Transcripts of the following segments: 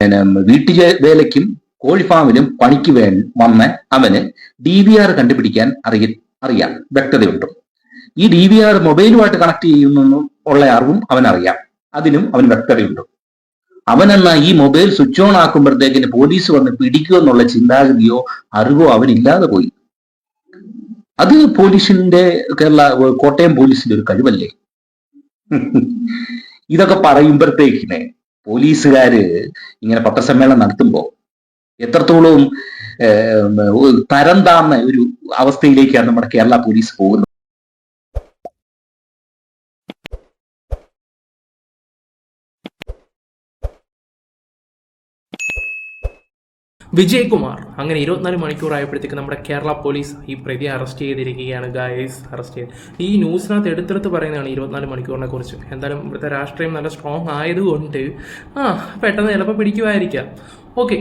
പിന്നെ വീട്ടു വേലയ്ക്കും കോഴിഫാമിലും പണിക്ക് വേ വന്ന അവന് ഡി വി ആർ കണ്ടുപിടിക്കാൻ അറിയ അറിയാം. വ്യക്തതയുണ്ട്. ഈ ഡി വി ആർ മൊബൈലുമായിട്ട് കണക്ട് ചെയ്യുന്നു ഉള്ള അറിവും അവൻ അറിയാം അതിനും അവൻ വ്യക്തതയുണ്ട്. അവനെന്ന ഈ മൊബൈൽ സ്വിച്ച് ഓൺ ആക്കുമ്പോഴത്തേക്കിന് പോലീസ് വന്ന് പിടിക്കുമോ എന്നുള്ള ചിന്താഗതിയോ അറിവോ അവനില്ലാതെ പോയി. അത് പോലീസിന്റെ കേരള കോട്ടയം പോലീസിന്റെ ഒരു കഴിവല്ലേ? ഇതൊക്കെ പറയുമ്പോഴത്തേക്കിനെ പോലീസുകാര് ഇങ്ങനെ പത്രസമ്മേളനം നടത്തുമ്പോൾ എത്രത്തോളം തരം താന്ന ഒരു അവസ്ഥയിലേക്കാണ് നമ്മുടെ കേരള പോലീസ് പോകുന്നത്. വിജയകുമാർ. അങ്ങനെ ഇരുപത്തിനാല് മണിക്കൂർ ആയപ്പോഴത്തേക്ക് നമ്മുടെ കേരള പോലീസ് ഈ പ്രതി അറസ്റ്റ് ചെയ്തിരിക്കുകയാണ് ഗായസ് അറസ്റ്റ് ചെയ്ത്. ഈ ന്യൂസിനകത്ത് എടുത്തെടുത്ത് പറയുന്നതാണ് ഇരുപത്തിനാല് മണിക്കൂറിനെ കുറിച്ച് എന്തായാലും ഇവിടുത്തെ രാഷ്ട്രീയം നല്ല സ്ട്രോങ് ആയതുകൊണ്ട് ആ പെട്ടെന്ന് ചിലപ്പോൾ പിടിക്കുമായിരിക്കാം. ഓക്കെ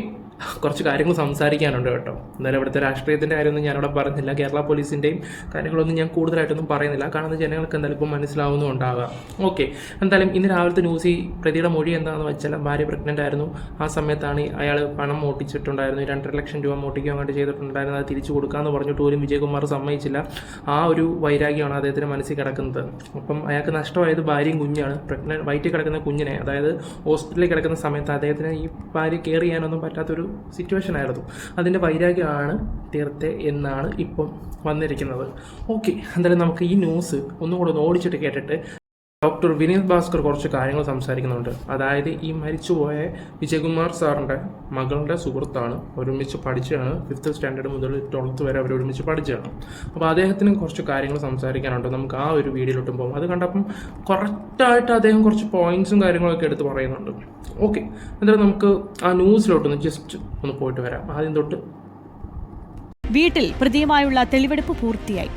കുറച്ച് കാര്യങ്ങൾ സംസാരിക്കാനുണ്ട് കേട്ടോ. എന്തായാലും ഇവിടുത്തെ രാഷ്ട്രീയത്തിന്റെ കാര്യമൊന്നും ഞാനിവിടെ പറഞ്ഞില്ല. കേരള പോലീസിന്റെയും കാര്യങ്ങളൊന്നും ഞാൻ കൂടുതലായിട്ടൊന്നും പറയുന്നില്ല. കാരണം ജനങ്ങൾക്ക് എന്തായാലും ഇപ്പം മനസ്സിലാവുന്നുണ്ടാകാം ഓക്കെ. എന്തായാലും ഇന്ന് രാവിലത്തെ ന്യൂസ് ഈ പ്രതിയുടെ മൊഴി എന്താണെന്ന് വെച്ചാൽ ഭാര്യ പ്രഗ്നന്റ് ആയിരുന്നു. ആ സമയത്താണ് അയാൾ പണം മോട്ടിച്ചിട്ടുണ്ടായിരുന്നു രണ്ടര ലക്ഷം രൂപ മോട്ടിക്കുക അങ്ങോട്ട് ചെയ്തിട്ടുണ്ടായിരുന്നു. അത് തിരിച്ചു കൊടുക്കാമെന്ന് പറഞ്ഞിട്ട് പോലും വിജയകുമാർ സമ്മതിച്ചില്ല. ആ ഒരു വൈരാഗ്യമാണ് അദ്ദേഹത്തിന് മനസ്സിൽ കിടക്കുന്നത്. അപ്പം അയാൾക്ക് നഷ്ടമായത് ഭാര്യയും കുഞ്ഞാണ്. പ്രഗ്നന്റ് വയറ്റിൽ കിടക്കുന്ന കുഞ്ഞിനെ അതായത് ഹോസ്പിറ്റലിൽ കിടക്കുന്ന സമയത്ത് അദ്ദേഹത്തിന് ഈ ഭാര്യ കെയർ ചെയ്യാനൊന്നും പറ്റാത്തൊരു സിറ്റുവേഷൻ ആയിരുന്നു. അതിന്റെ വൈരാഗ്യമാണ് തീർത്തെ എന്നാണ് ഇപ്പം വന്നിരിക്കുന്നത്. ഓക്കെ എന്തായാലും നമുക്ക് ഈ ന്യൂസ് ഒന്നും കൂടെ ഒന്ന് ഓടിച്ചിട്ട് കേട്ടിട്ട് ഡോക്ടർ വിനീത് ഭാസ്കർ കുറച്ച് കാര്യങ്ങൾ സംസാരിക്കുന്നുണ്ട്. അതായത് ഈ മരിച്ചുപോയ വിജയകുമാർ സാറിന്റെ മകളുടെ സുഹൃത്താണ്. ഒരുമിച്ച് പഠിച്ചാണ് ഫിഫ്ത് സ്റ്റാൻഡേർഡ് മുതൽ ട്വൽത്ത് വരെ അവർ ഒരുമിച്ച് അപ്പോൾ അദ്ദേഹത്തിന് കുറച്ച് കാര്യങ്ങൾ സംസാരിക്കാനുണ്ട്. നമുക്ക് ആ ഒരു വീഡിയോയിലോട്ടും പോകും അത് കണ്ടപ്പം കറക്റ്റായിട്ട് അദ്ദേഹം കുറച്ച് പോയിന്റ്സും കാര്യങ്ങളൊക്കെ എടുത്ത് പറയുന്നുണ്ട്. ഓക്കെ എന്തായാലും നമുക്ക് ആ ന്യൂസിലോട്ടൊന്ന് ജസ്റ്റ് ഒന്ന് പോയിട്ട് വരാം. ആദ്യം തൊട്ട് വീട്ടിൽ പ്രതിയുമായുള്ള തെളിവെടുപ്പ് പൂർത്തിയായി.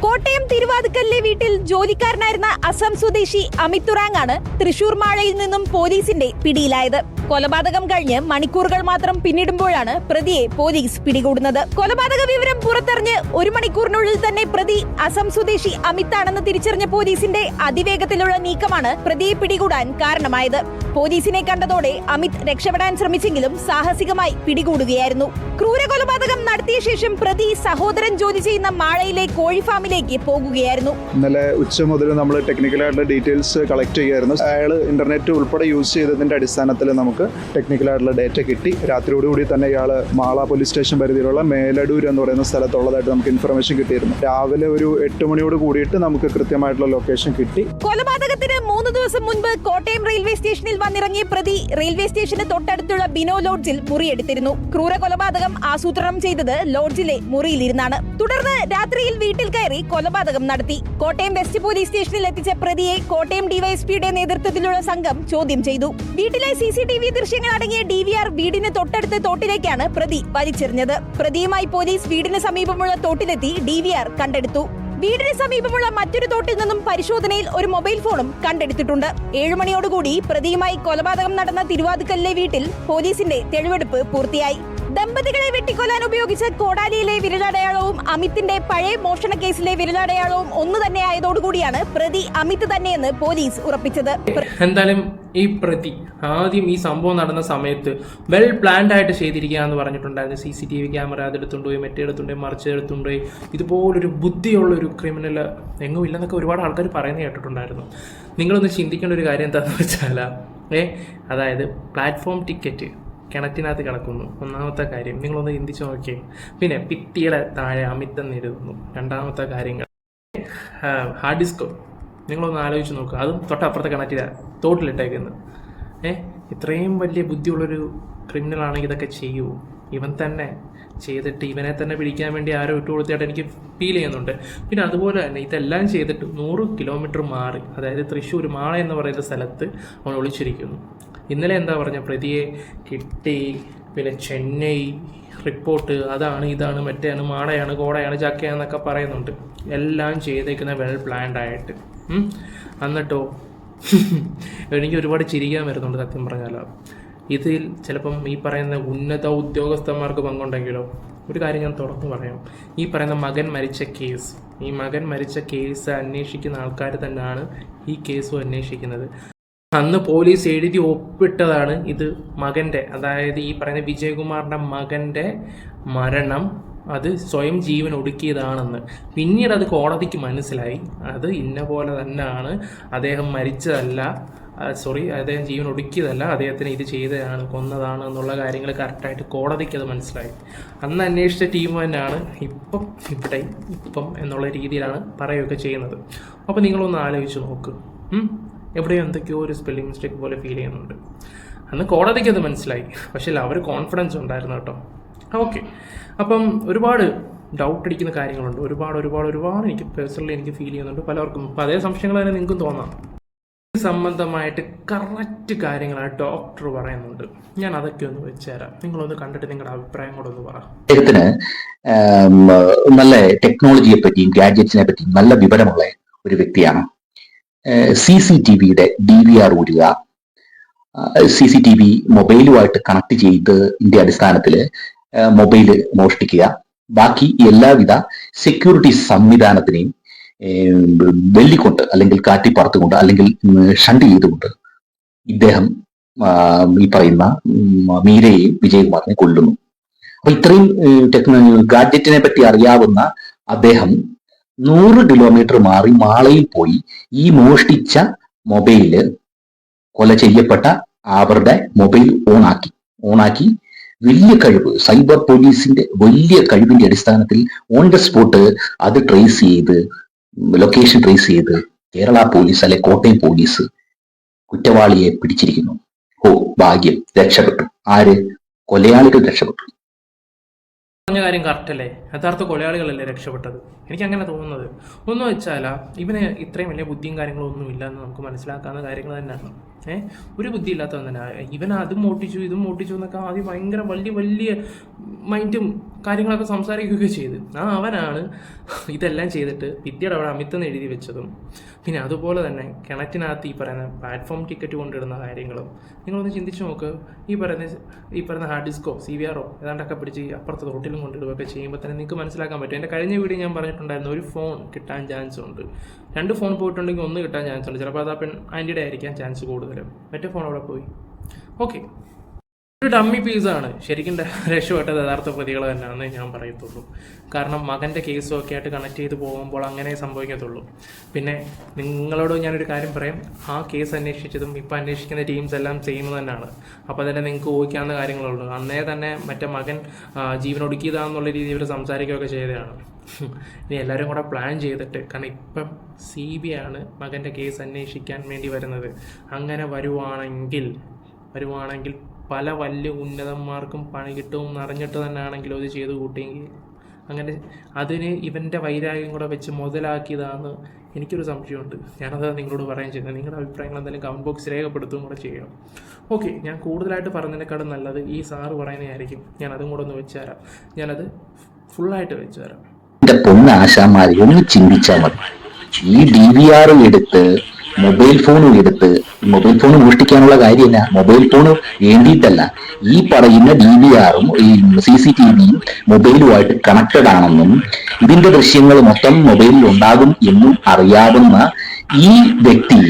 കോട്ടയം തിരുവാതുക്കലിലെ വീട്ടിൽ ജോലിക്കാരനായിരുന്ന അസം സ്വദേശി അമിത് തുറാങ് ആണ് തൃശൂർ മാഴയിൽ നിന്നും പോലീസിന്റെ പിടിയിലായത്. കൊലപാതകം കഴിഞ്ഞ് മണിക്കൂറുകൾ മാത്രം പിന്നിടുമ്പോഴാണ് പ്രതിയെ പോലീസ് പിടികൂടുന്നത്. കൊലപാതക വിവരം പുറത്തറിഞ്ഞ് ഒരു മണിക്കൂറിനുള്ളിൽ തന്നെ പ്രതി അസം സ്വദേശി അമിത് ആണെന്ന് തിരിച്ചറിഞ്ഞ പോലീസിന്റെ അതിവേഗത്തിലുള്ള നീക്കമാണ് പ്രതിയെ പിടികൂടാൻ കാരണമായത്. പോലീസിനെ കണ്ടതോടെ അമിത് രക്ഷപ്പെടാൻ ശ്രമിച്ചെങ്കിലും സാഹസികമായി പിടികൂടുകയായിരുന്നു. ക്രൂര കൊലപാതകം നടത്തിയ ശേഷം പ്രതി സഹോദരൻ ജോലി ചെയ്യുന്ന മാളയിലെ കോഴി ഫാമിലേക്ക് പോകുകയായിരുന്നു. ഇന്നലെ ഉച്ച മുതൽ നമ്മൾ ടെക്നിക്കലായിട്ടുള്ള ഡീറ്റെയിൽസ് കളക്ട് ചെയ്യായിരുന്നു അയാൾ ഇന്റർനെറ്റ് ഉൾപ്പെടെ യൂസ് ചെയ്തതിന്റെ അടിസ്ഥാനത്തിൽ നമുക്ക് ടെക്നിക്കലായിട്ടുള്ള ഡേറ്റ കിട്ടി. രാത്രിയോടുകൂടി തന്നെ ഇയാൾ മാള പോലീസ് സ്റ്റേഷൻ പരിധിയിലുള്ള മേലടൂർ എന്ന് പറയുന്ന സ്ഥലത്തുള്ളതായിട്ട് നമുക്ക് ഇൻഫർമേഷൻ കിട്ടിയിരുന്നു. രാവിലെ ഒരു എട്ട് മണിയോട് കൂടിയിട്ട് നമുക്ക് കൃത്യമായിട്ടുള്ള ലൊക്കേഷൻ കിട്ടി. കൊലപാതകത്തിന് മൂന്ന് ദിവസം മുൻപ് കോട്ടയം റെയിൽവേ സ്റ്റേഷനിൽ വന്നിറങ്ങിയ പ്രതി റെയിൽവേ സ്റ്റേഷന് തൊട്ടടുത്തുള്ള ബിനോ ലോഡ്ജിൽ മുറിയെടുത്തിരുന്നു ക്രൂര കൊലപാതകം ആസൂത്രണം ചെയ്തത് ലോഡ്ജിലെ മുറിയിലിരുന്നാണ്. തുടർന്ന് രാത്രിയിൽ വീട്ടിൽ കയറി കൊലപാതകം നടത്തി. കോട്ടയം വെസ്റ്റ് പോലീസ് സ്റ്റേഷനിൽ എത്തിച്ച പ്രതിയെ കോട്ടയം ഡിവൈഎസ്പിയുടെ നേതൃത്വത്തിലുള്ള സംഘം ചോദ്യം ചെയ്തു. വീട്ടിലെ സി സി ടി വി ദൃശ്യങ്ങൾ അടങ്ങിയ ഡി വി ആർ വീടിന് തൊട്ടടുത്ത തോട്ടിലേക്കാണ് പ്രതി വലിച്ചെറിഞ്ഞത്. പ്രതിയുമായി പോലീസ് വീടിന് സമീപമുള്ള തോട്ടിലെത്തി ഡി വി ആർ കണ്ടെടുത്തു. വീടിന് സമീപമുള്ള മറ്റൊരു തോട്ടിൽ നിന്നും പരിശോധനയിൽ ഒരു മൊബൈൽ ഫോണും കണ്ടെടുത്തിട്ടുണ്ട്. ഏഴുമണിയോടുകൂടി പ്രതിയുമായി കൊലപാതകം നടന്ന തിരുവാതുക്കലിലെ വീട്ടിൽ പോലീസിന്റെ തെളിവെടുപ്പ് പൂർത്തിയായി. ദമ്പതികളെ വെട്ടിക്കൊല്ലാൻ ഉപയോഗിച്ച കോടാലിയിലെ വിരലടയാളവും അമിത്തിന്റെ പഴയ മോഷണ കേസിലെ വിരലടയാളവും ഒന്നു തന്നെ ആയതോടുകൂടിയാണ് പ്രതി അമിത് തന്നെയെന്ന് പോലീസ് ഉറപ്പിച്ചത്. എന്തായാലും ഈ പ്രതി ആദ്യം ഈ സംഭവം നടന്ന സമയത്ത് വെൽ പ്ലാൻഡ് ആയിട്ട് ചെയ്തിരിക്കുക എന്ന് പറഞ്ഞിട്ടുണ്ടായിരുന്നു. C C T V camera അതെടുത്തുകൊണ്ടുപോയി മറ്റേ എടുത്തുകൊണ്ടുപോയി മറിച്ച് എടുത്തുകൊണ്ടുപോയി ഇതുപോലൊരു ബുദ്ധിയുള്ള ഒരു ക്രിമിനൽ എങ്ങും ഇല്ലെന്നൊക്കെ ഒരുപാട് ആൾക്കാർ പറയുന്നത് കേട്ടിട്ടുണ്ടായിരുന്നു. നിങ്ങളൊന്ന് ചിന്തിക്കേണ്ട ഒരു കാര്യം എന്താണെന്ന് വെച്ചാൽ ഏ അതായത് പ്ലാറ്റ്ഫോം ടിക്കറ്റ് കിണറ്റിനകത്ത് കിടക്കുന്നു. ഒന്നാമത്തെ കാര്യം നിങ്ങളൊന്ന് ചിന്തിച്ച് നോക്കിയേ. പിന്നെ ഭിത്തിയുടെ താഴെ അമിതം നേരിടുന്നു രണ്ടാമത്തെ കാര്യങ്ങൾ ഹാർഡ് ഡിസ്കോ നിങ്ങളൊന്ന് ആലോചിച്ച് നോക്കുക അതും തൊട്ടപ്പുറത്തെ കിണറ്റിലാണ് തോട്ടിലിട്ടേക്കുന്നത്. ഏ? ഇത്രയും വലിയ ബുദ്ധിയുള്ളൊരു ക്രിമിനൽ ആണെങ്കിൽ ഇതൊക്കെ ചെയ്യുമോ ഇവൻ തന്നെ ചെയ്തിട്ട് ഇവനെ തന്നെ പിടിക്കാൻ വേണ്ടി ആരോ ഇട്ട് കൊടുത്തിട്ട് എനിക്ക് ഫീൽ ചെയ്യുന്നുണ്ട്. പിന്നെ അതുപോലെ തന്നെ ഇതെല്ലാം ചെയ്തിട്ട് നൂറ് കിലോമീറ്റർ മാറി അതായത് തൃശ്ശൂർ മാള എന്ന് പറയുന്ന സ്ഥലത്ത് അവൻ ഒളിച്ചിരിക്കുന്നു. ഇന്നലെ എന്താ പറഞ്ഞ? പ്രതിയെ കിട്ടി പിന്നെ ചെന്നൈ റിപ്പോർട്ട് അതാണ് ഇതാണ് മറ്റേയാണ് മാളയാണ് കോടയാണ് ചാക്കയാണെന്നൊക്കെ പറയുന്നുണ്ട്. എല്ലാം ചെയ്തേക്കുന്ന വെൽ പ്ലാൻഡ് ആയിട്ട്. ഉം. എന്നിട്ടോ? എനിക്ക് ഒരുപാട് ചിരിക്കാൻ വരുന്നുണ്ട് സത്യം പറഞ്ഞാലോ. ഇതിൽ ചിലപ്പം ഈ പറയുന്ന ഉന്നത ഉദ്യോഗസ്ഥന്മാർക്ക് പങ്കുണ്ടെങ്കിലോ? ഒരു കാര്യം ഞാൻ തുറന്നു പറയാം. ഈ പറയുന്ന മകൻ മരിച്ച കേസ് ഈ മകൻ മരിച്ച കേസ് അന്വേഷിക്കുന്ന ആൾക്കാർ തന്നെയാണ് ഈ കേസും അന്വേഷിക്കുന്നത്. അന്ന് പോലീസ് എഴുതി ഒപ്പിട്ടതാണ് ഇത് മകന്റെ അതായത് ഈ പറയുന്ന വിജയകുമാറിന്റെ മകന്റെ മരണം. അത് സ്വയം ജീവൻ ഒടുക്കിയതാണെന്ന്. പിന്നീട് അത് കോടതിക്ക് മനസ്സിലായി. അത് ഇന്ന പോലെ തന്നെയാണ് അദ്ദേഹം മരിച്ചതല്ല. സോറി അദ്ദേഹം ജീവൻ ഒടുക്കിയതല്ല. അദ്ദേഹത്തിന് ഇത് ചെയ്തതാണ് കൊന്നതാണ് എന്നുള്ള കാര്യങ്ങൾ കറക്റ്റായിട്ട് കോടതിക്ക് അത് മനസ്സിലായി. അന്ന് അന്വേഷിച്ച ടീം തന്നെയാണ് ഇപ്പം ഇവിടെ ഇപ്പം എന്നുള്ള രീതിയിലാണ് പറയുകയൊക്കെ ചെയ്യുന്നത്. അപ്പോൾ നിങ്ങളൊന്ന് ആലോചിച്ച് നോക്ക്? എവിടെയോ എന്തൊക്കെയോ ഒരു സ്പെല്ലിംഗ് മിസ്റ്റേക്ക് പോലെ ഫീൽ ചെയ്യുന്നുണ്ട്. അന്ന് കോടതിക്ക് അത് മനസ്സിലായി. പക്ഷേ അവർ കോൺഫിഡൻസ് ഉണ്ടായിരുന്നു കേട്ടോ. ഓക്കെ അപ്പം ഒരുപാട് ഡൗട്ട് അടിക്കുന്ന കാര്യങ്ങളുണ്ട്. ഒരുപാട് ഒരുപാട് ഒരുപാട് എനിക്ക് പേഴ്സണലി എനിക്ക് ഫീൽ ചെയ്യുന്നുണ്ട് പലർക്കും. അപ്പം അതേ സംശയങ്ങൾ തന്നെ നിങ്ങൾക്കും തോന്നാം. സംബന്ധമായിട്ട് കറക്റ്റ് കാര്യങ്ങൾ ആ ഡോക്ടർ പറയുന്നുണ്ട്. ഞാൻ അതൊക്കെ ഒന്ന് വെച്ചുതരാം നിങ്ങളൊന്ന് കണ്ടിട്ട് നിങ്ങളുടെ അഭിപ്രായം കൂടെ ഒന്ന് പറ. നല്ല ടെക്നോളജിയെ പറ്റിയും ഗാഡ്ജറ്റ്സിനെ പറ്റിയും നല്ല വിവരമുള്ള ഒരു വ്യക്തിയാണ്. സി സി ടി വിയുടെ ഡി വി ആർ ഊരുക. സി സി ടി വി മൊബൈലുമായിട്ട് കണക്ട് ചെയ്തതിന്റെ അടിസ്ഥാനത്തിൽ മൊബൈൽ മോഷ്ടിക്കുക. ബാക്കി എല്ലാവിധ സെക്യൂരിറ്റി സംവിധാനത്തിനെയും വെല്ലിക്കൊണ്ട് അല്ലെങ്കിൽ കാട്ടിപ്പറത്തുകൊണ്ട് അല്ലെങ്കിൽ ഷണ്ട് ചെയ്തുകൊണ്ട് ഇദ്ദേഹം ഈ പറയുന്ന മീരയെയും വിജയകുമാറിനെ കൊല്ലുന്നു. അപ്പൊ ഇത്രയും ടെക്നോളജി ഗാഡ്ജറ്റിനെ പറ്റി അറിയാവുന്ന അദ്ദേഹം നൂറ് കിലോമീറ്റർ മാറി മാളയിൽ പോയി ഈ മോഷ്ടിച്ച മൊബൈൽ കൊല ചെയ്യപ്പെട്ട അവരുടെ മൊബൈൽ ഓണാക്കി. ഓണാക്കി വലിയ കഴിവ് സൈബർ പോലീസിന്റെ വലിയ കഴിവിന്റെ അടിസ്ഥാനത്തിൽ ഓൺ ദ സ്പോട്ട് അത് ട്രേസ് ചെയ്ത് ലൊക്കേഷൻ ട്രേസ് ചെയ്ത് കേരള പോലീസ് അല്ലെ കോട്ടയം പോലീസ് കുറ്റവാളിയെ പിടിച്ചിരിക്കുന്നു. ഓ ഭാഗ്യം രക്ഷപ്പെട്ടു. ആര്? കൊലയാളികൾ രക്ഷപ്പെട്ടു. പറഞ്ഞ കാര്യം കറക്റ്റ് അല്ലേ? യഥാർത്ഥ കൊലയാളികളല്ലേ രക്ഷപ്പെട്ടത്? എനിക്ക് അങ്ങനെ തോന്നുന്നത്. ഒന്ന് വെച്ചാൽ ഇവന് ഇത്രയും വലിയ ബുദ്ധിയും കാര്യങ്ങളും ഒന്നും എന്ന് നമുക്ക് മനസ്സിലാക്കാവുന്ന കാര്യങ്ങൾ തന്നെയാണ്. ഏഹ് ഒരു ബുദ്ധി ഇല്ലാത്തവൻ തന്നെ. ഇവൻ അതും മോട്ടിച്ചു ഇതും മോട്ടിച്ചു എന്നൊക്കെ ആദ്യം ഭയങ്കര വലിയ വലിയ മൈൻഡും കാര്യങ്ങളൊക്കെ സംസാരിക്കുകയൊക്കെ ചെയ്ത്. ആ അവനാണ് ഇതെല്ലാം ചെയ്തിട്ട് വിദ്യയുടെ അവിടെ അമിത്തെന്ന് എഴുതി വെച്ചതും. പിന്നെ അതുപോലെ തന്നെ കിണറ്റിനകത്ത് ഈ പറയുന്ന പ്ലാറ്റ്ഫോം ടിക്കറ്റ് കൊണ്ടിടുന്ന കാര്യങ്ങളും. നിങ്ങളൊന്ന് ചിന്തിച്ച് നോക്ക്. ഈ പറയുന്ന ഈ പറയുന്ന ഹാർഡ് ഡിസ്കോ സി വി ആറോ ഏതാണ്ടൊക്കെ പിടിച്ച് അപ്പുറത്തെ തോട്ടിലും കൊണ്ടിടുകയൊക്കെ ചെയ്യുമ്പോൾ തന്നെ നിങ്ങൾക്ക് മനസ്സിലാക്കാൻ പറ്റും. എന്റെ കഴിഞ്ഞ വീഡിയോ ഞാൻ പറഞ്ഞിട്ടുണ്ടായിരുന്നു ഒരു ഫോൺ കിട്ടാൻ ചാൻസ് ഉണ്ട്. രണ്ട് ഫോൺ പോയിട്ടുണ്ടെങ്കിൽ ഒന്ന് കിട്ടാൻ ചാൻസ് ഉണ്ട്. ചിലപ്പോൾ അത് പെൺ ആന്റിയുടെ ആയിരിക്കാൻ ചാൻസ് കൂടുതലും. മറ്റേ ഫോൺ അവിടെ പോയി? ഓക്കെ ഒരു ഡമ്മി പീസാണ് ശരിക്കും രക്ഷപ്പെട്ടത് യഥാർത്ഥ പ്രതികൾ തന്നെയാണെന്ന് ഞാൻ പറയത്തുള്ളൂ. കാരണം മകന്റെ കേസും ഒക്കെ ആയിട്ട് കണക്ട് ചെയ്ത് പോകുമ്പോൾ അങ്ങനെ സംഭവിക്കത്തുള്ളൂ. പിന്നെ നിങ്ങളോട് ഞാനൊരു കാര്യം പറയാം. ആ കേസ് അന്വേഷിച്ചതും ഇപ്പോൾ അന്വേഷിക്കുന്ന ടീംസ് എല്ലാം സെയിം തന്നെയാണ്. അപ്പോൾ തന്നെ നിങ്ങൾക്ക് ഊഹിക്കാവുന്ന കാര്യങ്ങളുള്ളൂ. അന്നേ തന്നെ മറ്റേ മകൻ ജീവൻ ഒടുക്കിയതാണെന്നുള്ള രീതിയിൽ ഇവർ സംസാരിക്കുകയൊക്കെ ചെയ്തതാണ്. ഇനി എല്ലാവരും കൂടെ പ്ലാൻ ചെയ്തിട്ട് കാരണം ഇപ്പം സി ബി ആണ് മകന്റെ കേസ് അന്വേഷിക്കാൻ വേണ്ടി വരുന്നത്. അങ്ങനെ വരുവാണെങ്കിൽ വരുവാണെങ്കിൽ പല വലിയ ഉന്നതന്മാർക്കും പണി കിട്ടും എന്നറിഞ്ഞിട്ട് തന്നെ ആണെങ്കിലും അത് ചെയ്തു കൂട്ടിയെങ്കിൽ. അങ്ങനെ അതിന് ഇവന്റെ വൈരാഗ്യം കൂടെ വെച്ച് മുതലാക്കിയതാണ് എനിക്കൊരു സംശയമുണ്ട്. ഞാനത് നിങ്ങളോട് പറയാൻ ചെയ്യുന്നത്. നിങ്ങളുടെ അഭിപ്രായങ്ങൾ എന്തെങ്കിലും കമന്റ് ബോക്സ് രേഖപ്പെടുത്തുകയും കൂടെ ചെയ്യാം. ഓക്കെ ഞാൻ കൂടുതലായിട്ട് പറഞ്ഞതിനേക്കാളും നല്ലത് ഈ സാറ് പറയുന്നതായിരിക്കും ഞാൻ അതും കൂടെ ഒന്ന് വെച്ച് തരാം. ഞാനത് ഫുള്ളായിട്ട് വെച്ച് തരാം. എന്റെ പൊന്ന ആശാമാരെ ഒന്ന് ചിന്തിച്ചാൽ മതി. ഈ ഡി വി ആർ എടുത്ത് മൊബൈൽ ഫോണും എടുത്ത് മൊബൈൽ ഫോൺ മോഷ്ടിക്കാനുള്ള കാര്യമല്ല മൊബൈൽ ഫോൺ വേണ്ടിയിട്ടല്ല. ഈ പറയുന്ന ഡി വി ആറും ഈ സി സി ടി വിയും മൊബൈലുമായിട്ട് കണക്റ്റഡ് ആണെന്നും ഇതിന്റെ ദൃശ്യങ്ങൾ മൊത്തം മൊബൈലിൽ ഉണ്ടാകും എന്നും അറിയാവുന്ന ഈ വ്യക്തി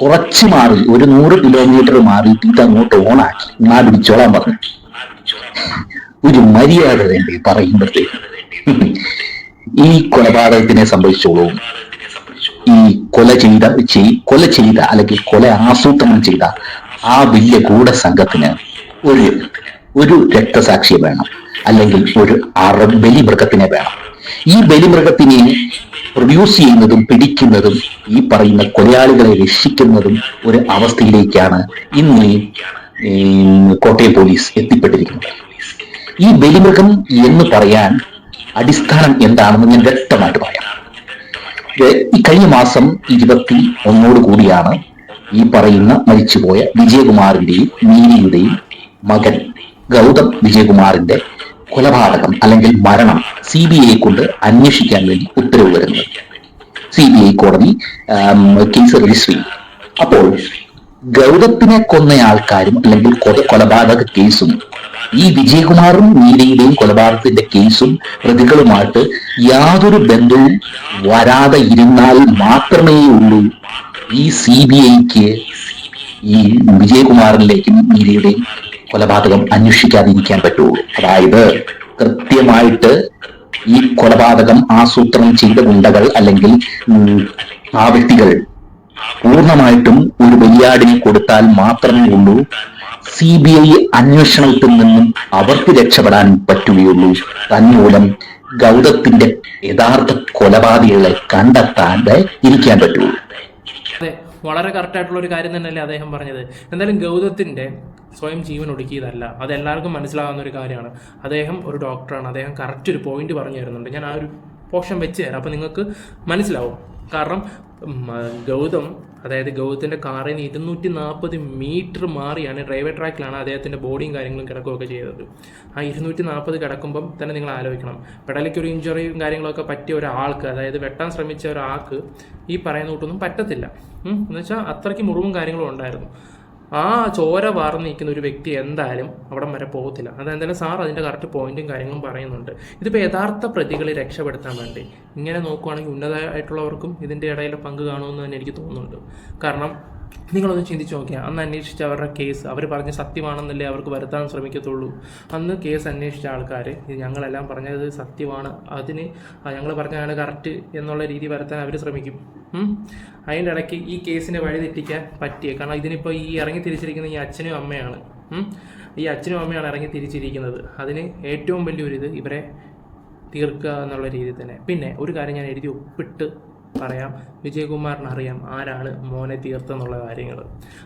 കുറച്ച് മാറി ഒരു നൂറ് കിലോമീറ്റർ മാറിയിട്ട് ഇത് അങ്ങോട്ട് ഓണാക്കി ഞാൻ പിടിച്ചോളാൻ പറഞ്ഞു. ഒരു മര്യാദ വേണ്ടി പറയുമ്പോഴത്തേക്ക്? ഈ കൊലപാതകത്തിനെ സംബന്ധിച്ചോളൂ. ഈ കൊല ചെയ്ത ചെയ്- കൊല ചെയ്ത അല്ലെങ്കിൽ കൊല ആസൂത്രണം ചെയ്ത ആ വലിയ ഗൂഢസംഘത്തിന് ഒരു ഒരു രക്തസാക്ഷിയെ വേണം. അല്ലെങ്കിൽ ഒരു അറ ബലിമൃഗത്തിനെ വേണം. ഈ ബലിമൃഗത്തിനെ പ്രൊഡ്യൂസ് ചെയ്യുന്നതും പിടിക്കുന്നതും ഈ പറയുന്ന കൊലയാളികളെ രക്ഷിക്കുന്നതും ഒരു അവസ്ഥയിലേക്കാണ് ഇന്ന് ഈ, കോട്ടയം പോലീസ് എത്തിപ്പെട്ടിരിക്കുന്നത്. ഈ ബലിമൃഗം എന്ന് പറയാൻ അടിസ്ഥാനം എന്താണെന്ന് ഞാൻ വ്യക്തമായിട്ട് പറയാം. ഇത് ഈ കഴിഞ്ഞ മാസം ഇരുപത്തി ഒന്നോട് കൂടിയാണ് ഈ പറയുന്ന മരിച്ചുപോയ വിജയകുമാറിന്റെയും മീനിയുടെയും മകൻ ഗൗതം വിജയകുമാറിന്റെ കൊലപാതകം അല്ലെങ്കിൽ മരണം സി ബി ഐ കൊണ്ട് അന്വേഷിക്കാൻ വേണ്ടി ഉത്തരവ് വരുന്നത്. സി ബി ഐ കോടതി കേസ് രജിസ്റ്റർ ചെയ്യും അപ്പോൾ ഗൗതത്തിനെ കൊന്ന ആൾക്കാരും അല്ലെങ്കിൽ കൊലപാതക കേസും ഈ വിജയകുമാറും മീരയുടെയും കൊലപാതകത്തിന്റെ കേസും പ്രതികളുമായിട്ട് യാതൊരു ബന്ധവും വരാതെ ഇരുന്നാൽ മാത്രമേ ഉള്ളൂ. ഈ സി ബി ഐക്ക് ഈ വിജയകുമാറിലേക്കും മീരയുടെയും കൊലപാതകം അന്വേഷിക്കാതിരിക്കാൻ പറ്റുള്ളൂ അതായത് കൃത്യമായിട്ട് ഈ കൊലപാതകം ആസൂത്രണം ചെയ്ത ഗുണ്ടകൾ അല്ലെങ്കിൽ ആ വ്യക്തികൾ പൂർണമായിട്ടും ഒരു ബലിയാടിനെ കൊടുത്താൽ മാത്രമേ ഉള്ളൂ. സി ബി ഐ അന്വേഷണത്തിൽ നിന്നും അവർക്ക് രക്ഷപ്പെടാൻ പറ്റുകയുള്ളൂ. തന്മൂലം ഗൗതത്തിന്റെ യഥാർത്ഥ കൊലപാതകളെ കണ്ടെത്താതെ ഇരിക്കാൻ പറ്റുള്ളൂ വളരെ കറക്റ്റായിട്ടുള്ള ഒരു കാര്യം തന്നെയല്ലേ അദ്ദേഹം പറഞ്ഞത്. എന്തായാലും ഗൗതത്തിന്റെ സ്വയം ജീവൻ ഒടുക്കിയതല്ല. അത് എല്ലാവർക്കും മനസ്സിലാകുന്ന ഒരു കാര്യമാണ്. അദ്ദേഹം ഒരു ഡോക്ടറാണ് അദ്ദേഹം കറക്റ്റ് ഒരു പോയിന്റ് പറഞ്ഞു തരുന്നുണ്ട്. ഞാൻ ആ ഒരു പോർഷൻ വെച്ച് തരാം. അപ്പോൾ നിങ്ങൾക്ക് മനസ്സിലാവും. കാരണം ഗൗതം അതായത് ഗൗതത്തിന്റെ കാറിൽ നിന്ന് ഇരുന്നൂറ്റി നാൽപ്പത് മീറ്റർ മാറിയാണ് റെയിൽവേ ട്രാക്കിലാണ് അദ്ദേഹത്തിന്റെ ബോഡിയും കാര്യങ്ങളും കിടക്കുകയൊക്കെ ചെയ്തത്. ആ ഇരുന്നൂറ്റി നാൽപ്പത് കിടക്കുമ്പം തന്നെ നിങ്ങൾ ആലോചിക്കണം. പെടലിക്ക് ഒരു ഇഞ്ചുറിയും കാര്യങ്ങളൊക്കെ പറ്റിയ ഒരാൾക്ക് അതായത് വെട്ടാൻ ശ്രമിച്ച ഒരാൾക്ക് ഈ പറയുന്ന കൂട്ടൊന്നും പറ്റത്തില്ല. എന്നുവെച്ചാൽ എന്ന് വെച്ചാൽ അത്രയ്ക്ക് മുറിവും കാര്യങ്ങളും ഉണ്ടായിരുന്നു. ആ ചോര വാർന്ന് നിൽക്കുന്ന ഒരു വ്യക്തി എന്തായാലും അവിടം വരെ പോകത്തില്ല. അതെന്തായാലും സാർ അതിന്റെ കറക്റ്റ് പോയിന്റും കാര്യങ്ങളും പറയുന്നുണ്ട്. ഇതിപ്പോൾ യഥാർത്ഥ പ്രതികളെ രക്ഷപ്പെടുത്താൻ വേണ്ടി ഇങ്ങനെ നോക്കുവാണെങ്കിൽ ഉന്നതമായിട്ടുള്ളവർക്കും ഇതിന്റെ ഇടയിൽ പങ്ക് കാണുമെന്ന് തന്നെ എനിക്ക് തോന്നുന്നുണ്ട്. കാരണം നിങ്ങളൊന്ന് ചിന്തിച്ച് നോക്കിയാൽ അന്ന് അന്വേഷിച്ച അവരുടെ കേസ് അവർ പറഞ്ഞ സത്യമാണെന്നല്ലേ അവർക്ക് വരുത്താൻ ശ്രമിക്കത്തുള്ളൂ. അന്ന് കേസ് അന്വേഷിച്ച ആൾക്കാർ ഞങ്ങളെല്ലാം പറഞ്ഞത് സത്യമാണ് അതിന് ഞങ്ങൾ പറഞ്ഞതാണ് കറക്റ്റ് എന്നുള്ള രീതി വരുത്താൻ അവർ ശ്രമിക്കും. അതിന്റെ ഇടയ്ക്ക് ഈ കേസിനെ വഴി തെറ്റിക്കാൻ പറ്റിയ. കാരണം ഇതിനിപ്പോൾ ഈ ഇറങ്ങി തിരിച്ചിരിക്കുന്ന ഈ അച്ഛനും അമ്മയാണ്. ഈ അച്ഛനും അമ്മയാണ് ഇറങ്ങി തിരിച്ചിരിക്കുന്നത്. അതിന് ഏറ്റവും വലിയൊരിത് ഇവരെ തീർക്കുക എന്നുള്ള രീതിയിൽ തന്നെ. പിന്നെ ഒരു കാര്യം ഞാൻ എഴുതി ഒപ്പിട്ട് പറയാം. വിജയകുമാറിന് അറിയാം ആരാണ് മോനെ തീർത്തെന്നുള്ള കാര്യങ്ങൾ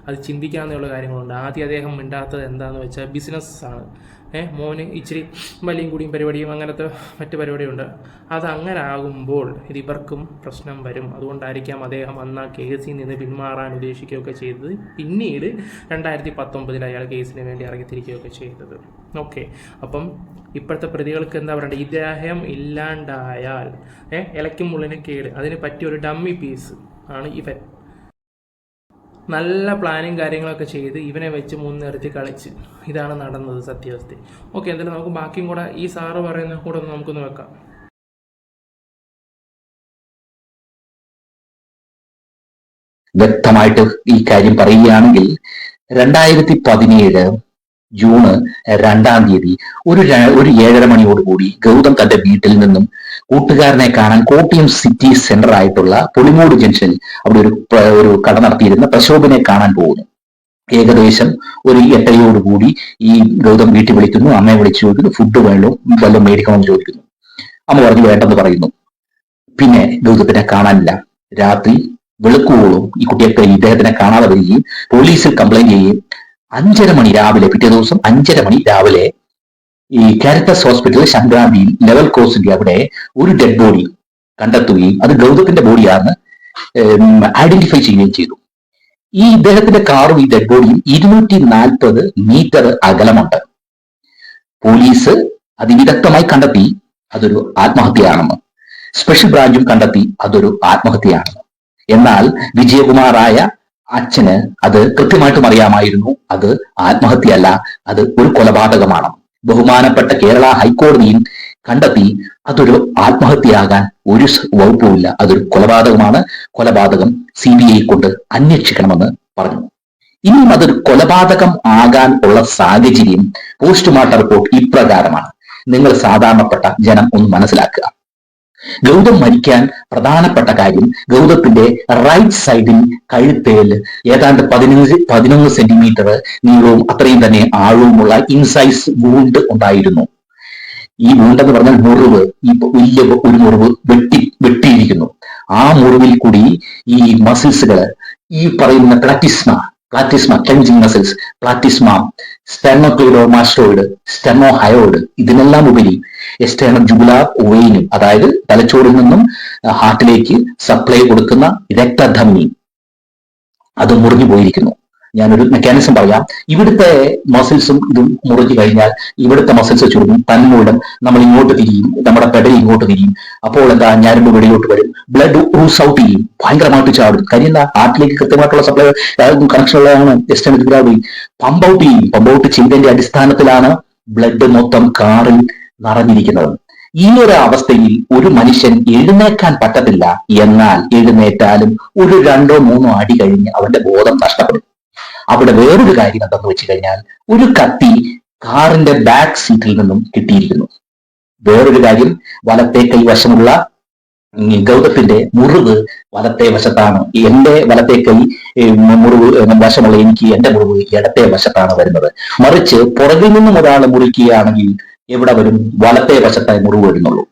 അത് ചിന്തിക്കാവുന്ന കാര്യങ്ങളുണ്ട്. ആദ്യം അദ്ദേഹം മിണ്ടാത്തത് എന്താണെന്ന് വെച്ചാൽ ബിസിനസ് ആണ്. ഏഹ് മോന് ഇച്ചിരി വലിയും കൂടിയും പരിപാടിയും അങ്ങനത്തെ മറ്റു പരിപാടിയുണ്ട്. അത് അങ്ങനെ ആകുമ്പോൾ ഇത് ഇവർക്കും പ്രശ്നം വരും. അതുകൊണ്ടായിരിക്കാം അദ്ദേഹം അന്ന് ആ കേസിൽ നിന്ന് പിന്മാറാൻ ഉദ്ദേശിക്കുകയൊക്കെ ചെയ്തത്. പിന്നീട് രണ്ടായിരത്തി പത്തൊമ്പതിൽ അയാൾ കേസിന് വേണ്ടി ഇറങ്ങിത്തിരിക്കുകയൊക്കെ ചെയ്തത്. ഓക്കെ. അപ്പം ഇപ്പോഴത്തെ പ്രതികൾക്ക് എന്താ പറയണ്ടത് ഇദ്ദേഹം ഇല്ലാണ്ടായാൽ ഏഹ് ഇലയ്ക്കും മുള്ളിനെ കേട്. അതിന് പറ്റിയ ഒരു ഡമ്മി പീസ് ആണ് ഇവൻ. നല്ല പ്ലാനിങ് കാര്യങ്ങളൊക്കെ ചെയ്ത് ഇവനെ വെച്ച് മുൻനിർത്തി കളിച്ച്. ഇതാണ് നടന്നത് സത്യാവസ്ഥ. ഓക്കെ എന്തായാലും നമുക്ക് ബാക്കിയും കൂടെ ഈ സാറ് പറയുന്ന കൂടെ ഒന്ന് നമുക്കൊന്ന് വെക്കാം. വ്യക്തമായിട്ട് ഈ കാര്യം പറയുകയാണെങ്കിൽ രണ്ടായിരത്തി പതിനേഴ് ജൂണ് രണ്ടാം തീയതി ഒരു ഒരു ഏഴര മണിയോടുകൂടി ഗൗതം തന്റെ വീട്ടിൽ നിന്നും കൂട്ടുകാരനെ കാണാൻ കോട്ടയം സിറ്റി സെന്റർ ആയിട്ടുള്ള പുളിമൂട് ജംഗ്ഷനിൽ അവിടെ ഒരു ഒരു കട നടത്തിയിരുന്ന പ്രശോഭനെ കാണാൻ പോകുന്നു. ഏകദേശം ഒരു എട്ടരയോടുകൂടി ഈ ഗൗതം വീട്ടിൽ വിളിക്കുന്നു. അമ്മയെ വിളിച്ചു ചോദിക്കുന്നു. ഫുഡ് വേണോ? വല്ലതും മേടിക്കണമെന്ന് ചോദിക്കുന്നു. അമ്മ പറഞ്ഞു വേണ്ടെന്ന് പറയുന്നു. പിന്നെ ഗൗതത്തിനെ കാണാനില്ല. രാത്രി വെളുക്കുവോളും ഈ കുട്ടിയൊക്കെ ഇദ്ദേഹത്തിനെ കാണാതെ വരികയും പോലീസിൽ കംപ്ലൈന്റ് ചെയ്യുകയും അഞ്ചര മണി രാവിലെ പിറ്റേ ദിവസം അഞ്ചര മണി രാവിലെ ഈ കാരിറ്റസ് ഹോസ്പിറ്റൽ സംക്രാന്തിയിൽ ലെവൽ കോഴ്സിന്റെ അവിടെ ഒരു ഡെഡ് ബോഡി കണ്ടെത്തുകയും അത് ഗൗതത്തിന്റെ ബോഡിയാണെന്ന് ഐഡന്റിഫൈ ചെയ്യുകയും ചെയ്തു. ഈ ഇദ്ദേഹത്തിന്റെ കാറും ഈ ഡെഡ് ബോഡിയും ഇരുന്നൂറ്റി നാൽപ്പത് മീറ്റർ അകലമുണ്ട്. പോലീസ് അതിവിദഗ്ധമായി കണ്ടെത്തി അതൊരു ആത്മഹത്യയാണെന്ന് സ്പെഷ്യൽ ബ്രാഞ്ചും കണ്ടെത്തി അതൊരു ആത്മഹത്യയാണെന്ന്. എന്നാൽ വിജയകുമാറായ അച്ഛന് അത് കൃത്യമായിട്ടും അറിയാമായിരുന്നു അത് ആത്മഹത്യയല്ല അത് ഒരു കൊലപാതകമാണ്. ബഹുമാനപ്പെട്ട കേരള ഹൈക്കോടതിയും കണ്ടെത്തി അതൊരു ആത്മഹത്യയാകാൻ ഒരു വകുപ്പും വകുപ്പുമില്ല. അതൊരു കൊലപാതകമാണ്. കൊലപാതകം സി ബി ഐ കൊണ്ട് അന്വേഷിക്കണമെന്ന് പറഞ്ഞു. ഇനിയും അതൊരു കൊലപാതകം ആകാൻ ഉള്ള സാഹചര്യം പോസ്റ്റ്മോർട്ടം റിപ്പോർട്ട് ഇപ്രകാരമാണ്. നിങ്ങൾ സാധാരണപ്പെട്ട ജനം ഒന്ന് മനസ്സിലാക്കുക. ഗൗതം മരിക്കാൻ പ്രധാനപ്പെട്ട കാര്യം ഗൗതത്തിന്റെ റൈറ്റ് സൈഡിൽ കഴുത്തേൽ ഏതാണ്ട് പതിനഞ്ച് പതിനൊന്ന് സെന്റിമീറ്റർ നീളവും അത്രയും തന്നെ ആഴവുമുള്ള ഇൻസൈസ് വൂണ്ട് ഉണ്ടായിരുന്നു. ഈ വൂണ്ട് എന്ന് പറഞ്ഞാൽ മുറിവ് ഈ വലിയ ഒരു മുറിവ് വെട്ടി വെട്ടിയിരിക്കുന്നു. ആ മുറിവിൽ കൂടി ഈ മസിൽസുകൾ ഈ പറയുന്ന പ്ലാറ്റിസ്മ പ്ലാറ്റിസ്മ ക്ലെൻജിങ് മസിൽസ് പ്ലാറ്റിസ്മ സ്റ്റെർണോക്ലിഡോമാസ്റ്റോയിഡ് സ്റ്റെർണോഹയോയിഡ് ഇതിനെല്ലാം ഉപരി എക്സ്റ്റേണൽ ജുബുലാർ വെയിനും അതായത് തലച്ചോറിൽ നിന്നും ഹാർട്ടിലേക്ക് സപ്ലൈ കൊടുക്കുന്ന രക്തധമനി. അത് മുറിഞ്ഞു പോയിരിക്കുന്നു. ഞാനൊരു മെക്കാനിസം പറയാം. ഇവിടുത്തെ മസിൽസും ഇതും മുറിഞ്ഞു കഴിഞ്ഞാൽ ഇവിടുത്തെ മസിൽസ് ചുരുങ്ങും. തന്മൂലം നമ്മൾ ഇങ്ങോട്ട് തിരിയും. നമ്മുടെ പെടൽ ഇങ്ങോട്ട് തിരിയും. അപ്പോൾ എന്താ? ഞരമ്പ് വെളിയോട്ട് വരും. ബ്ലഡ് റൂസ് ഔട്ട് ചെയ്യും. ഭയങ്കരമായിട്ട് ചാടും. കാര്യം എന്താ? ഹാർട്ടിലേക്ക് കൃത്യമായിട്ടുള്ള സപ്ലൈ കണക്ഷൻ ഉള്ളതാണ്. ജുഗുലാർ പമ്പ് ഔട്ട് ചെയ്യും. പമ്പ് ഔട്ട് ചെയ്തതിന്റെ അടിസ്ഥാനത്തിലാണ് ബ്ലഡ് മൊത്തം കാറിൽ നിറഞ്ഞിരിക്കുന്നത്. ഈ ഒരു അവസ്ഥയിൽ ഒരു മനുഷ്യൻ എഴുന്നേക്കാൻ പറ്റത്തില്ല. എന്നാൽ എഴുന്നേറ്റാലും ഒരു രണ്ടോ മൂന്നോ അടി കഴിഞ്ഞ് അവന്റെ ബോധം നഷ്ടപ്പെടും. അവിടെ വേറൊരു കാര്യം എന്തെന്ന് വെച്ച് കഴിഞ്ഞാൽ ഒരു കത്തി കാറിന്റെ ബാക്ക് സീറ്റിൽ നിന്നും കിട്ടിയിരിക്കുന്നു. വേറൊരു കാര്യം വലത്തെ കൈവശമുള്ള ഗൗതത്തിന്റെ മുറിവ് വലത്തെ വശത്താണ്. എന്റെ വലത്തെ കൈ മുറിവ് വശമുള്ള എനിക്ക് എന്റെ മുറിവ് ഇടത്തെ വശത്താണ് വരുന്നത്. മറിച്ച് പുറകിൽ നിന്നും ഒരാൾ മുറിക്കുകയാണെങ്കിൽ എവിടെ വരും? വലത്തെ വശത്തായി മുറിവ് വരുന്നുള്ളൂ.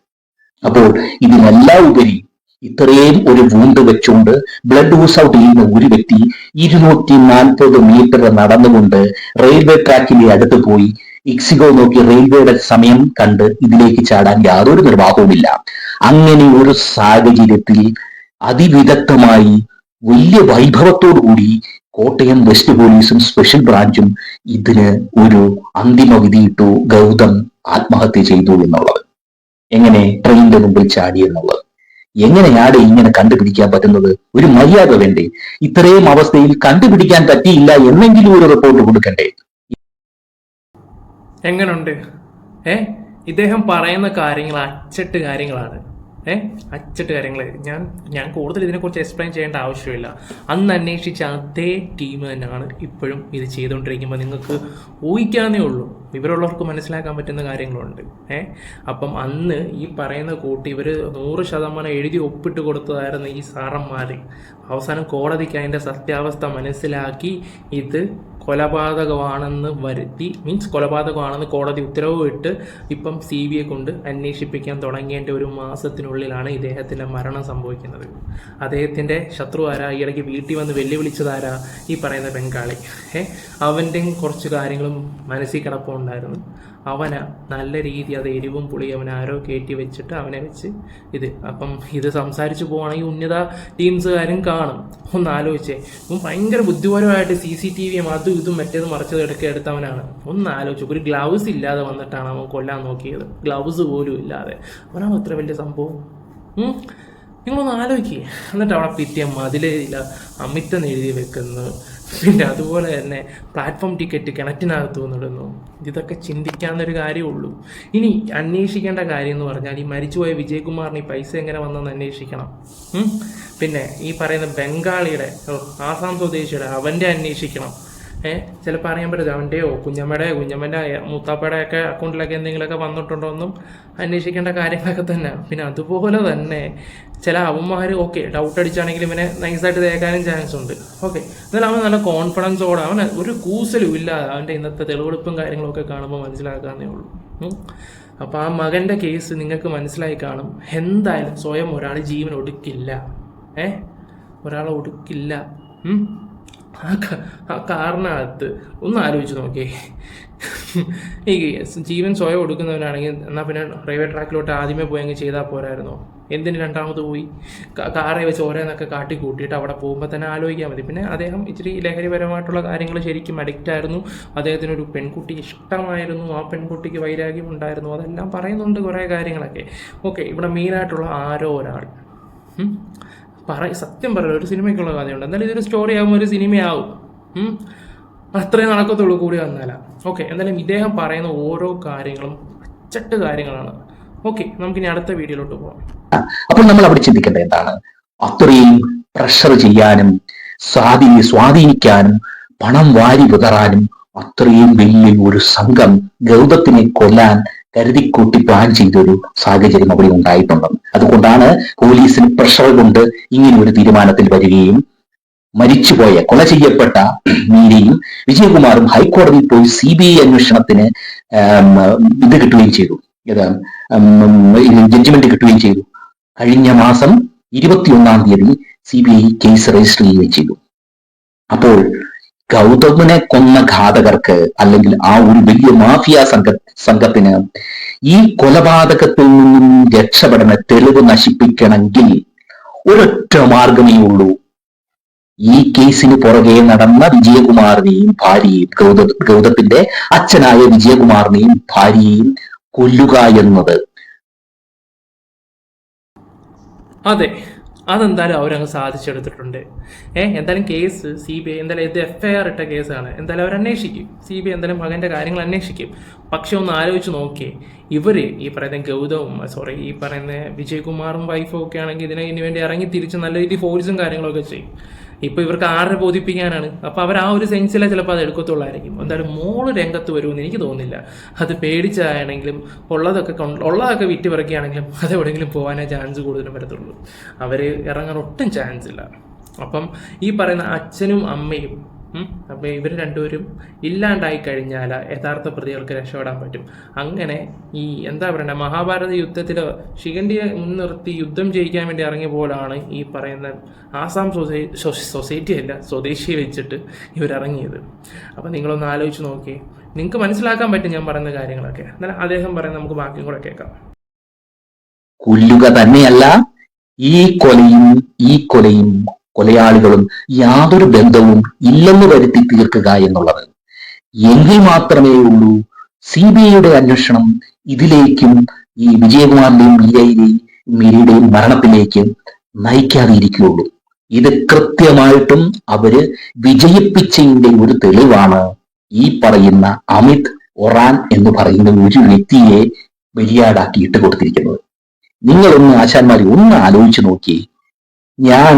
അപ്പോൾ ഇതിനെല്ലാം ഉപരി ഇത്രയും ഒരു വൂണ്ട് വെച്ചുകൊണ്ട് ബ്ലഡ് ഊസ് ഔട്ട് ചെയ്യുന്ന ഒരു വ്യക്തി ഇരുന്നൂറ്റി നാൽപ്പത് മീറ്റർ നടന്നുകൊണ്ട് റെയിൽവേ ട്രാക്കിന്റെ അടുത്ത് പോയി. ഇക്സിഗോ നോക്കി റെയിൽവേയുടെ സമയം കണ്ട് ഇതിലേക്ക് ചാടാൻ യാതൊരു നിർവാഹവുമില്ല. അങ്ങനെ ഒരു സാഹചര്യത്തിൽ അതിവിദഗ്ധമായി വലിയ വൈഭവത്തോടു കൂടി കോട്ടയം വെസ്റ്റ് പോലീസും സ്പെഷ്യൽ ബ്രാഞ്ചും ഇതിന് ഒരു അന്തിമ വിധിയിട്ടു ഗൗതം ആത്മഹത്യ ചെയ്തു എന്നുള്ളത്. എങ്ങനെ ട്രെയിനിന്റെ മുമ്പിൽ ചാടി എന്നുള്ളത്? എങ്ങനെയാണ് ഇങ്ങനെ കണ്ടുപിടിക്കാൻ പറ്റുന്നത്? ഒരു മര്യാദ വേണ്ടേ? ഇത്രയും അവസ്ഥയിൽ കണ്ടുപിടിക്കാൻ പറ്റിയില്ല എന്നെങ്കിലും ഒരു റിപ്പോർട്ട് കൊടുക്കണ്ടേ? എങ്ങനുണ്ട്? ഏ? ഇദ്ദേഹം പറയുന്ന കാര്യങ്ങൾ അച്ചട്ട് കാര്യങ്ങളാണ്. ഏ? അച്ചട്ട് കാര്യങ്ങൾ ഞാൻ ഞാൻ കൂടുതൽ ഇതിനെക്കുറിച്ച് എക്സ്പ്ലെയിൻ ചെയ്യേണ്ട ആവശ്യമില്ല. അന്ന് അന്വേഷിച്ച അതേ ടീം തന്നെയാണ് ഇപ്പോഴും ഇത് ചെയ്തുകൊണ്ടിരിക്കുമ്പോൾ നിങ്ങൾക്ക് ഊഹിക്കാവുന്നേ ഉള്ളൂ. ഇവരുള്ളവർക്ക് മനസ്സിലാക്കാൻ പറ്റുന്ന കാര്യങ്ങളുണ്ട്. ഏ? അപ്പം അന്ന് ഈ പറയുന്ന കൂട്ടി ഇവർ നൂറ് ശതമാനം എഴുതി ഒപ്പിട്ട് കൊടുത്തതായിരുന്നു ഈ സാറന്മാർ അവസാനം കോടതിക്ക് അതിന്റെ സത്യാവസ്ഥ മനസ്സിലാക്കി ഇത് കൊലപാതകമാണെന്ന് വരുത്തി മീൻസ് കൊലപാതകമാണെന്ന് കോടതി ഉത്തരവ് ഇട്ട് ഇപ്പം സി ബി ഐ കൊണ്ട് അന്വേഷിപ്പിക്കാൻ തുടങ്ങേണ്ട ഒരു മാസത്തിനുള്ളിലാണ് ഇദ്ദേഹത്തിന്റെ മരണം സംഭവിക്കുന്നത്. അദ്ദേഹത്തിന്റെ ശത്രു ആരാ? ഇടയ്ക്ക് വീട്ടിൽ വന്ന് വെല്ലുവിളിച്ചതാരാ? ഈ പറയുന്ന ബംഗാളി. ഏ? അവന്റെയും കുറച്ച് കാര്യങ്ങളും മനസ്സിൽ കിടപ്പുണ്ടായിരുന്നു. അവന നല്ല രീതി അത് എരിവും പുളി അവൻ ആരോ കയറ്റി വെച്ചിട്ട് അവനെ വെച്ച് ഇത്. അപ്പം ഇത് സംസാരിച്ച് പോവുകയാണെങ്കിൽ ഉന്നത ടീംസുകാരും കാണും. ഒന്ന് ആലോചിച്ചേ. അപ്പം ഭയങ്കര ബുദ്ധിപരമായിട്ട് സി സി ടി വിയും അതും ഇതും മറ്റേത് മറിച്ചത് എടുക്കുക എടുത്തവനാണ്. ഒന്ന് ആലോചിച്ചു. ഒരു ഗ്ലൗസ് ഇല്ലാതെ വന്നിട്ടാണ് അവൻ കൊല്ലാൻ നോക്കിയത്. ഗ്ലൗസ് പോലും ഇല്ലാതെ. അവനാണ് അത്ര വലിയ സംഭവം? നിങ്ങളൊന്ന് ആലോചിക്കുക എന്നിട്ട് അവിടെ പിറ്റിയ ഇല്ല അമിത്തം എഴുതി വെക്കുന്നു. പിന്നെ അതുപോലെ തന്നെ പ്ലാറ്റ്ഫോം ടിക്കറ്റ് കിണറ്റിനകത്ത് വന്നിടുന്നു. ഇതൊക്കെ ചിന്തിക്കാവുന്നൊരു കാര്യമുള്ളൂ. ഇനി അന്വേഷിക്കേണ്ട കാര്യം എന്ന് പറഞ്ഞാൽ ഈ മരിച്ചുപോയ വിജയകുമാറിന് ഈ പൈസ എങ്ങനെ വന്നെന്ന് അന്വേഷിക്കണം. പിന്നെ ഈ പറയുന്ന ബംഗാളിയുടെ ആസാം സ്വദേശിയുടെ അവന്റെ അന്വേഷിക്കണം. ഏഹ് ചിലപ്പോൾ അറിയാൻ പറ്റില്ല അവന്റെയോ കുഞ്ഞമ്മയുടെ കുഞ്ഞമ്മന്റെ മൂത്താപ്പയുടെ ഒക്കെ അക്കൗണ്ടിലൊക്കെ എന്തെങ്കിലുമൊക്കെ വന്നിട്ടുണ്ടോ എന്നും അന്വേഷിക്കേണ്ട കാര്യങ്ങളൊക്കെ തന്നെ. പിന്നെ അതുപോലെ തന്നെ ചില അവന്മാർ ഓക്കെ ഡൗട്ട് അടിച്ചാണെങ്കിലും ഇവനെ നൈസായിട്ട് തേക്കാനും ചാൻസ് ഉണ്ട്. ഓക്കെ എന്നാലും അവൻ നല്ല കോൺഫിഡൻസോടെ അവൻ ഒരു കൂസലും ഇല്ലാതെ അവന്റെ ഇന്നത്തെ തെളിവെടുപ്പും കാര്യങ്ങളൊക്കെ കാണുമ്പോൾ മനസ്സിലാക്കാന്നേ ഉള്ളൂ. അപ്പം അപ്പോൾ ആ മകന്റെ കേസ് നിങ്ങൾക്ക് മനസ്സിലായി കാണും. എന്തായാലും സ്വയം ഒരാൾ ജീവൻ ഒടുക്കില്ല. ഏ? ഒരാൾ ഒടുക്കില്ല. ആ കാറിനകത്ത് ഒന്ന് ആലോചിച്ച് നോക്കിയേ. ഈ ജീവൻ സ്വയം കൊടുക്കുന്നവനാണെങ്കിൽ എന്നാൽ പിന്നെ റെയിൽവേ ട്രാക്കിലോട്ട് ആദ്യമേ പോയി അങ്ങ് ചെയ്താൽ പോരായിരുന്നോ? എന്തിന് രണ്ടാമത് പോയി? കാറേ വെച്ച് ഓരോന്നൊക്കെ കാട്ടി കൂട്ടിയിട്ട് അവിടെ പോകുമ്പോൾ തന്നെ ആലോചിക്കാൻ മതി. പിന്നെ അദ്ദേഹം ഇച്ചിരി ലഹരിപരമായിട്ടുള്ള കാര്യങ്ങൾ ശരിക്കും അഡിക്റ്റ് ആയിരുന്നു. അദ്ദേഹത്തിനൊരു പെൺകുട്ടി ഇഷ്ടമായിരുന്നു. ആ പെൺകുട്ടിക്ക് വൈരാഗ്യം ഉണ്ടായിരുന്നു. അതെല്ലാം പറയുന്നുണ്ട് കുറേ കാര്യങ്ങളൊക്കെ. ഓക്കെ ഇവിടെ മെയിനായിട്ടുള്ള ആരോ ഒരാൾ. പറ സത്യം പറയല ഒരു സിനിമയ്ക്കുള്ള കഥയുണ്ട് എന്തായാലും ഇതൊരു സ്റ്റോറി ആകുമ്പോൾ ഒരു സിനിമയാവും. അത്രയും നടക്കത്തുള്ളൂ കൂടി വന്നാല. ഓക്കെ എന്തായാലും ഇദ്ദേഹം പറയുന്ന ഓരോ കാര്യങ്ങളും അച്ചട്ട് കാര്യങ്ങളാണ്. ഓക്കെ നമുക്കിനി അടുത്ത വീഡിയോയിലോട്ട് പോകാം അപ്പോൾ നമ്മൾ അവിടെ ചിന്തിക്കേണ്ടത് എന്താണ്? അത്രയും പ്രഷർ ചെയ്യാനും സ്വാധീ സ്വാധീനിക്കാനും പണം വാരി വിതറാനും അത്രയും വലിയ ഒരു സംഘം ഗൗതത്തിനെ കൊല്ലാൻ കരുതിക്കൂട്ടി പ്ലാൻ ചെയ്തൊരു സാഹചര്യം അവിടെ ഉണ്ടായിട്ടുണ്ടെന്ന്. അതുകൊണ്ടാണ് പോലീസിന് പ്രഷർ കൊണ്ട് ഇങ്ങനെ ഒരു തീരുമാനത്തിൽ വരികയും മരിച്ചുപോയ കൊല ചെയ്യപ്പെട്ട മീരയും വിജയകുമാറും ഹൈക്കോടതിയിൽ പോയി സി ബി ഐ അന്വേഷണത്തിന് ഇത് കിട്ടുകയും ചെയ്തു. ജഡ്ജിമെന്റ് കിട്ടുകയും ചെയ്തു. കഴിഞ്ഞ മാസം ഇരുപത്തിയൊന്നാം തീയതി C B I case register ചെയ്യുകയും ചെയ്തു. അപ്പോൾ ഗൗതമിനെ കൊന്ന ഘാതകർക്ക് അല്ലെങ്കിൽ ആ ഒരു വലിയ മാഫിയ സംഘ സംഘത്തിന് ഈ കൊലപാതകത്തിൽ നിന്നും രക്ഷപ്പെടണ തെളിവ് നശിപ്പിക്കണമെങ്കിൽ ഒരൊറ്റ മാർഗമേ ഉള്ളൂ. ഈ കേസിന് പുറകെ നടന്ന വിജയകുമാറിനെയും ഭാര്യയും ഗൗത ഗൗതത്തിന്റെ അച്ഛനായ വിജയകുമാറിനെയും ഭാര്യയെയും കൊല്ലുക എന്നത്. അതെ. അതെന്തായാലും അവരങ്ങ് സാധിച്ചെടുത്തിട്ടുണ്ട്. ഏഹ് എന്തായാലും കേസ് സി ബി ഐ എന്തായാലും ഇത് എഫ് ഐ ആർ ഇട്ട കേസാണ്. എന്തായാലും അവർ അന്വേഷിക്കും. സി ബി ഐ എന്തായാലും മകന്റെ കാര്യങ്ങൾ അന്വേഷിക്കും. പക്ഷെ ഒന്ന് ആലോചിച്ച് നോക്കിയേ ഇവർ ഈ പറയുന്ന ഗൗതവും സോറി ഈ പറയുന്ന വിജയകുമാറും വൈഫും ഒക്കെ ആണെങ്കിൽ ഇതിനെ ഇതിന് വേണ്ടി ഇറങ്ങി തിരിച്ച് നല്ല രീതിയിൽ ഫോഴ്സും കാര്യങ്ങളൊക്കെ ചെയ്യും. ഇപ്പൊ ഇവർക്ക് ആരെ ബോധിപ്പിക്കാനാണ്? അപ്പൊ അവർ ആ ഒരു സെൻസിലെ ചിലപ്പോൾ അത് എടുക്കത്തുള്ളായിരിക്കും. എന്തായാലും മോൾ രംഗത്ത് വരുമെന്ന് എനിക്ക് തോന്നുന്നില്ല. അത് പേടിച്ചാണെങ്കിലും ഉള്ളതൊക്കെ ഉള്ളതൊക്കെ വിറ്റ് പിറക്കുകയാണെങ്കിലും അത് എവിടെയെങ്കിലും പോകാനേ ചാൻസ് കൂടുതലും വരത്തുള്ളൂ. അവർ ഇറങ്ങാൻ ഒട്ടും ചാൻസ് ഇല്ല. അപ്പം ഈ പറയുന്ന അച്ഛനും അമ്മയും ഉം, അപ്പൊ ഇവർ രണ്ടുപേരും ഇല്ലാണ്ടായി കഴിഞ്ഞാൽ യഥാർത്ഥ പ്രതികൾക്ക് രക്ഷപ്പെടാൻ പറ്റും. അങ്ങനെ ഈ എന്താ പറയണ്ട മഹാഭാരത യുദ്ധത്തിൽ ശിഖണ്ഡിയെ മുൻനിർത്തി യുദ്ധം ജയിക്കാൻ വേണ്ടി ഇറങ്ങിയ പോലാണ് ഈ പറയുന്ന ആസാം സൊസൈ സൊസൈറ്റി അല്ല സ്വദേശിയെ വെച്ചിട്ട് ഇവരിറങ്ങിയത്. അപ്പം നിങ്ങളൊന്ന് ആലോചിച്ച് നോക്കി നിങ്ങൾക്ക് മനസ്സിലാക്കാൻ പറ്റും ഞാൻ പറയുന്ന കാര്യങ്ങളൊക്കെ. എന്നാൽ അദ്ദേഹം പറയുന്ന നമുക്ക് ബാക്കിയും കൂടെ കേൾക്കാം. കൊല്ലുക തന്നെയല്ല ഈ കൊലയും ഈ കൊലയും കൊലയാളികളും യാതൊരു ബന്ധവും ഇല്ലെന്ന് വരുത്തി തീർക്കുക എന്നുള്ളത്. എങ്കിൽ മാത്രമേ ഉള്ളൂ. സി ബി ഐയുടെ അന്വേഷണം ഇതിലേക്കും ഈ വിജയകുമാറിന്റെയും മീരയുടെയും മീരയുടെയും മരണത്തിലേക്കും നയിക്കാതെ ഇരിക്കുകയുള്ളൂ ഇത് കൃത്യമായിട്ടും അവർ വിജയിപ്പിച്ചതിന്റെ ഒരു തെളിവാണ് ഈ പറയുന്ന അമിത് ഒറാൻ എന്ന് പറയുന്ന ഒരു വ്യക്തിയെ ബലിയാടാക്കി ഇട്ട് കൊടുത്തിരിക്കുന്നത്. നിങ്ങളൊന്ന് ആശാന്മാരെ ഒന്ന് ആലോചിച്ച് നോക്കി ഞാൻ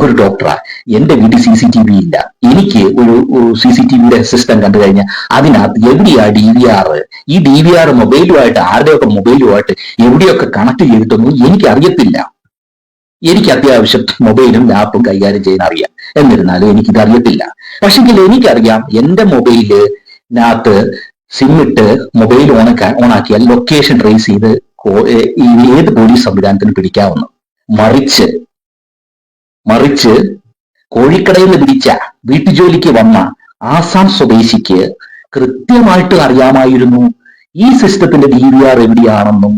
ഒരു ഡോക്ടറാ എന്റെ വീട്ടിൽ സി സി ടി വി ഇല്ല. എനിക്ക് ഒരു സി സി ടി വിയുടെ സിസ്റ്റം കണ്ടു കഴിഞ്ഞാൽ അതിനകത്ത് എവിടെയാ ഡി വി ആർ ഈ ഡി വി ആർ മൊബൈലുമായിട്ട് ആരുടെയൊക്കെ മൊബൈലുമായിട്ട് എവിടെയൊക്കെ കണക്ട് ചെയ്തിട്ടൊന്നും എനിക്ക് അറിയത്തില്ല എനിക്ക് അത്യാവശ്യം മൊബൈലും ലാപ്പും കൈകാര്യം ചെയ്യാൻ അറിയാം. എന്നിരുന്നാലും എനിക്കിത് അറിയത്തില്ല പക്ഷെങ്കിൽ എനിക്കറിയാം എന്റെ മൊബൈലിനകത്ത് സിം ഇട്ട് മൊബൈൽ ഓൺ ഓണാക്കിയാൽ ലൊക്കേഷൻ ട്രേസ് ചെയ്ത് ഏത് പോലീസ് സംവിധാനത്തിന് പിടിക്കാവുന്നു. മറിച്ച് മറിച്ച് കോഴിക്കടയിൽ പിടിച്ച വീട്ടുജോലിക്ക് വന്ന ആസാം സ്വദേശിക്ക് കൃത്യമായിട്ട് അറിയാമായിരുന്നു ഈ സിസ്റ്റത്തിന്റെ ഡി വി ആർ എവിടെയാണെന്നും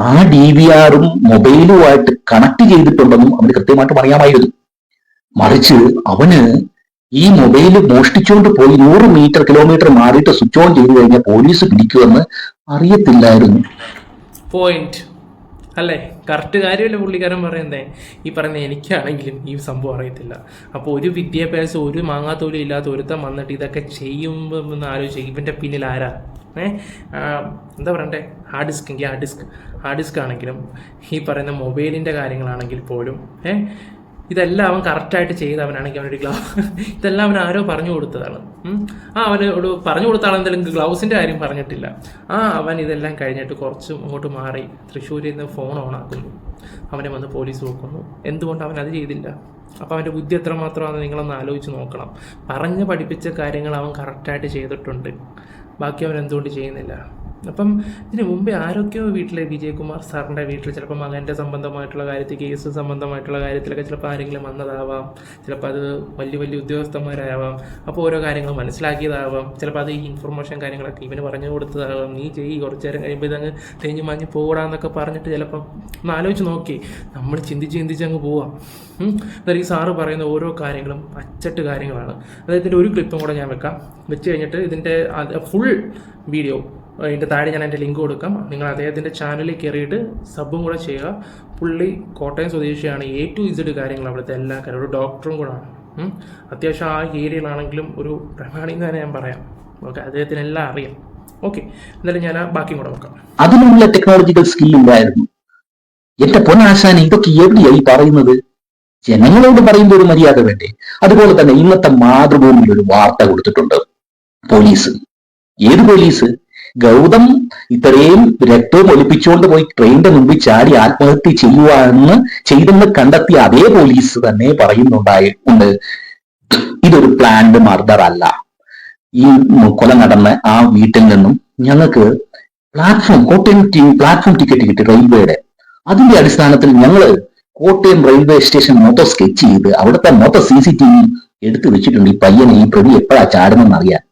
ആ ഡി വി ആറും മൊബൈലുമായിട്ട് കണക്ട് ചെയ്തിട്ടുണ്ടെന്നും അവന് കൃത്യമായിട്ട് അറിയാമായിരുന്നു. മറിച്ച് അവന് ഈ മൊബൈൽ മോഷ്ടിച്ചുകൊണ്ട് പോയി നൂറ് മീറ്റർ കിലോമീറ്റർ മാറിയിട്ട് സ്വിച്ച് ഓൺ ചെയ്തു കഴിഞ്ഞാൽ പോലീസ് പിടിക്കുമെന്ന് അറിയത്തില്ലായിരുന്നു. പോയിന്റ് അല്ലേ? കറക്റ്റ് കാര്യമല്ലേ പുള്ളിക്കാരൻ പറയുന്നേ? ഈ പറയുന്ന എനിക്കാണെങ്കിലും ഈ സംഭവം അറിയത്തില്ല. അപ്പോൾ ഒരു വിദ്യാഭ്യാസം ഒരു മാങ്ങാത്തോലും ഇല്ലാത്ത ഒരുത്തം വന്നിട്ട് ഇതൊക്കെ ചെയ്യുമ്പോൾ ഒന്ന് ആലോചിച്ചു ഇവന്റെ പിന്നിൽ ആരാ? ഏ? എന്താ പറയണ്ടേ? ഹാർഡ് ഡിസ്ക് എങ്കിൽ ഹാർഡ് ഡിസ്ക്. ഹാർഡ് ഡിസ്ക് ആണെങ്കിലും ഈ പറയുന്ന മൊബൈലിന്റെ കാര്യങ്ങളാണെങ്കിൽ പോലും ഏ? ഇതെല്ലാം അവൻ കറക്റ്റായിട്ട് ചെയ്തവനാണെങ്കിൽ അവനൊരു ഗ്ലൗ ഇതെല്ലാം അവൻ ആരോ പറഞ്ഞു കൊടുത്തതാണ്. ആ അവനോട് പറഞ്ഞു കൊടുത്ത ആളെന്തെങ്കിലും ഗ്ലൗസിന്റെ കാര്യം പറഞ്ഞിട്ടില്ല. ആ അവൻ ഇതെല്ലാം കഴിഞ്ഞിട്ട് കുറച്ച് അങ്ങോട്ട് മാറി തൃശ്ശൂരിൽ നിന്ന് ഫോൺ ഓണാക്കുന്നു അവനെ വന്ന് പോലീസ് നോക്കുന്നു. എന്തുകൊണ്ട് അവൻ അത് ചെയ്തില്ല? അപ്പോൾ അവന്റെ ബുദ്ധി എത്രമാത്രമാണെന്ന് നിങ്ങളൊന്ന് ആലോചിച്ച് നോക്കണം. പറഞ്ഞ് പഠിപ്പിച്ച കാര്യങ്ങൾ അവൻ കറക്റ്റായിട്ട് ചെയ്തിട്ടുണ്ട്. ബാക്കി അവൻ എന്തുകൊണ്ട് ചെയ്യുന്നില്ല? അപ്പം ഇതിന് മുമ്പേ ആരൊക്കെയോ വീട്ടിലെ വിജയകുമാർ സാറിന്റെ വീട്ടിൽ ചിലപ്പോൾ മകന്റെ സംബന്ധമായിട്ടുള്ള കാര്യത്തിൽ കേസ് സംബന്ധമായിട്ടുള്ള കാര്യത്തിലൊക്കെ ചിലപ്പോൾ ആരെങ്കിലും വന്നതാവാം. ചിലപ്പോൾ അത് വലിയ വലിയ ഉദ്യോഗസ്ഥന്മാരാവാം. അപ്പോൾ ഓരോ കാര്യങ്ങൾ മനസ്സിലാക്കിയതാവാം. ചിലപ്പോൾ അത് ഈ ഇൻഫർമേഷൻ കാര്യങ്ങളൊക്കെ ഇവന് പറഞ്ഞു കൊടുത്തതാവാം. നീ ചെയ്യ് കുറച്ച് നേരം കഴിയുമ്പോൾ ഇതങ്ങ് തേഞ്ഞ് മാഞ്ഞ് പോടാന്നൊക്കെ പറഞ്ഞിട്ട് ചിലപ്പം ഒന്ന് ആലോചിച്ച് നോക്കി. നമ്മൾ ചിന്തിച്ച് ചിന്തിച്ച് അങ്ങ് പോവാം. അതായത് ഈ സാറ് പറയുന്ന ഓരോ കാര്യങ്ങളും അച്ചട്ട് കാര്യങ്ങളാണ്. അതായത് ഇതിന്റെ ഒരു ക്ലിപ്പും കൂടെ ഞാൻ വെക്കാം. വെച്ച് കഴിഞ്ഞിട്ട് ഇതിന്റെ ഫുൾ വീഡിയോ അതിന്റെ താഴെ ഞാൻ എന്റെ ലിങ്ക് കൊടുക്കാം. നിങ്ങൾ അദ്ദേഹത്തിന്റെ ചാനലിൽ കയറിയിട്ട് സബും കൂടെ ചെയ്യുക. പുള്ളി കോട്ടയം സ്വദേശിയാണ്. എ ടു ഇസഡ് കാര്യങ്ങൾ അവിടുത്തെ എല്ലാ കാര്യം ഒരു ഡോക്ടറും കൂടാണ് അത്യാവശ്യം ആ ഏരിയയിലാണെങ്കിലും ഒരു പ്രമാണി എന്ന് തന്നെ ഞാൻ പറയാം. ഓക്കെ അദ്ദേഹത്തിന് എല്ലാം അറിയാം. ഓക്കെ എന്തായാലും ഞാൻ ആ ബാക്കി കൂടെ നോക്കാം. അതിനുള്ള ടെക്നോളജിക്കൽ സ്കിൽ ഇല്ലായിരുന്നു എന്റെ പൊന്നാശാന ഇതൊക്കെ എവിടെയായി പറയുന്നത്? ജനങ്ങളോട് പറയുമ്പോൾ ഒരു മര്യാദ വേണ്ടേ? അതുപോലെ തന്നെ ഇന്നത്തെ മാതൃഭൂമിയിൽ ഒരു വാർത്ത കൊടുത്തിട്ടുണ്ട്. പോലീസ്. ഏത് പോലീസ്? ഗൗതം ഇത്രയും രക്തവും ഒലിപ്പിച്ചുകൊണ്ട് പോയി ട്രെയിനിന്റെ മുമ്പിൽ ചാടി ആത്മഹത്യ ചെയ്യുവാന്ന് ചെയ്തെന്ന് കണ്ടെത്തിയ അതേ പോലീസ് തന്നെ പറയുന്നുണ്ടായി ഉണ്ട്. ഇതൊരു പ്ലാൻഡ് മർഡർ അല്ല. ഈ കൊല നടന്ന ആ വീട്ടിൽ നിന്നും ഞങ്ങൾക്ക് പ്ലാറ്റ്ഫോം കോട്ടയം പ്ലാറ്റ്ഫോം ടിക്കറ്റ് കിട്ടി റെയിൽവേയുടെ അതിന്റെ അടിസ്ഥാനത്തിൽ ഞങ്ങൾ കോട്ടയം റെയിൽവേ സ്റ്റേഷൻ മൊത്തം സ്കെച്ച് ചെയ്ത് അവിടുത്തെ മൊത്തം സി സി ടി വി എടുത്തു വെച്ചിട്ടുണ്ട്. ഈ പയ്യനെ ഈ പ്രതി എപ്പോഴാ ചാടുന്നെന്ന് അറിയാൻ.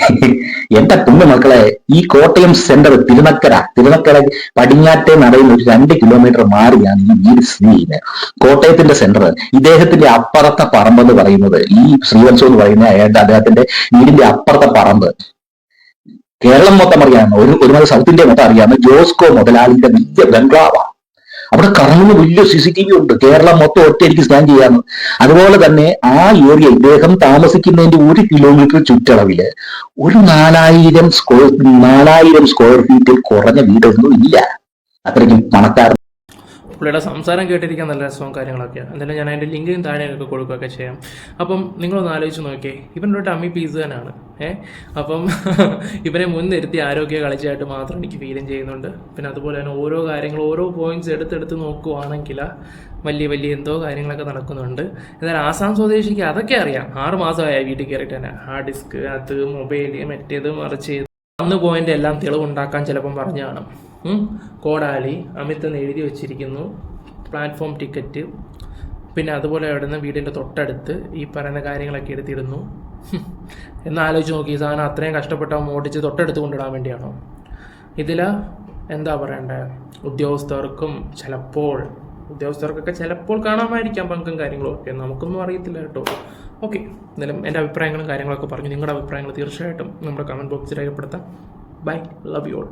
എന്റെ കുഞ്ഞു മക്കളെ ഈ കോട്ടയം സെന്റർ തിരുനക്കര തിരുനക്കര പടിഞ്ഞാറ്റെ നടയിൽ ഒരു രണ്ട് കിലോമീറ്റർ മാറിയാണ് ഈ വീട് സ്ഥിതി ചെയ്യുന്നത് കോട്ടയത്തിന്റെ സെന്റർ ഇദ്ദേഹത്തിന്റെ അപ്പുറത്തെ പറമ്പ് എന്ന് പറയുന്നത് ഈ ശ്രീവത്സവം എന്ന് പറയുന്ന അയാളുടെ അദ്ദേഹത്തിന്റെ വീടിന്റെ അപ്പുറത്തെ പറമ്പ്. കേരളം മൊത്തം അറിയാവുന്ന ഒരു ഒരുപാട് സൗത്ത് ഇന്ത്യ മൊത്തം അറിയാവുന്ന ജോസ്കോ മുതലാളിന്റെ വലിയ ബംഗ്ലാവാണ്. അവിടെ കറങ്ങുന്ന വലിയ സി സി ടി വി ഉണ്ട്. കേരളം മൊത്തം ഒറ്റയടിക്ക് സ്കാൻ ചെയ്യാന്ന്. അതുപോലെ തന്നെ ആ ഏരിയ ഇദ്ദേഹം താമസിക്കുന്നതിന്റെ ഒരു കിലോമീറ്റർ ചുറ്റളവിൽ ഒരു നാലായിരം സ്ക്വയർ നാലായിരം സ്ക്വയർ ഫീറ്റിൽ കുറഞ്ഞ വീടൊന്നും ഇല്ല. അത്രയ്ക്കും പണക്കാർ പുള്ളിയുടെ സംസാരം കേട്ടിരിക്കാൻ നല്ല രസവും കാര്യങ്ങളൊക്കെയാണ് എന്തായാലും ഞാൻ അതിന്റെ ലിങ്കും താഴെയൊക്കെ കൊടുക്കുകയൊക്കെ ചെയ്യാം. അപ്പം നിങ്ങളൊന്ന് ആലോചിച്ച് നോക്കിയേ ഇവന്റെ ഒരു ടമ്മി പീസ് തന്നെയാണ്. ഏ? അപ്പം ഇവനെ മുൻനിർത്തി ആരോഗ്യ കളിച്ചായിട്ട് മാത്രം എനിക്ക് ഫീലും ചെയ്യുന്നുണ്ട്. പിന്നെ അതുപോലെ തന്നെ ഓരോ കാര്യങ്ങൾ ഓരോ പോയിന്റ്സ് എടുത്തെടുത്ത് നോക്കുവാണെങ്കിൽ വലിയ വലിയ എന്തോ കാര്യങ്ങളൊക്കെ നടക്കുന്നുണ്ട്. എന്നാൽ ആസാം സ്വദേശിക്ക് അതൊക്കെ അറിയാം. ആറ് മാസമായ വീട്ടിൽ കയറിയിട്ട് തന്നെ. ഹാർഡ് ഡിസ്ക് അത് മൊബൈൽ മറ്റേത് മറിച്ച് അന്ന് പോയിന്റ് എല്ലാം തെളിവുണ്ടാക്കാൻ ചിലപ്പം പറഞ്ഞു കാണും. കോടാലി അമിത് എന്ന് എഴുതി വെച്ചിരിക്കുന്നു. പ്ലാറ്റ്ഫോം ടിക്കറ്റ് പിന്നെ അതുപോലെ അവിടുന്ന് വീടിന്റെ തൊട്ടടുത്ത് ഈ പറയുന്ന കാര്യങ്ങളൊക്കെ എടുത്തിരുന്നു. എന്നാലോചിച്ച് നോക്കി ഈ സാധനം അത്രയും കഷ്ടപ്പെട്ട ഓടിച്ച് തൊട്ടടുത്ത് കൊണ്ടിടാൻ വേണ്ടിയാണോ? ഇതിൽ എന്താ പറയണ്ടേ? ഉദ്യോഗസ്ഥർക്കും ചിലപ്പോൾ ഉദ്യോഗസ്ഥർക്കൊക്കെ ചിലപ്പോൾ കാണാമായിരിക്കാം പങ്കും കാര്യങ്ങളും ഒക്കെ. നമുക്കൊന്നും അറിയത്തില്ല കേട്ടോ. ഓക്കെ എന്തായാലും എന്റെ അഭിപ്രായങ്ങളും കാര്യങ്ങളൊക്കെ പറഞ്ഞു. നിങ്ങളുടെ അഭിപ്രായങ്ങൾ തീർച്ചയായിട്ടും നമ്മുടെ കമന്റ് ബോക്സിൽ രേഖപ്പെടുത്താം. Bye love you all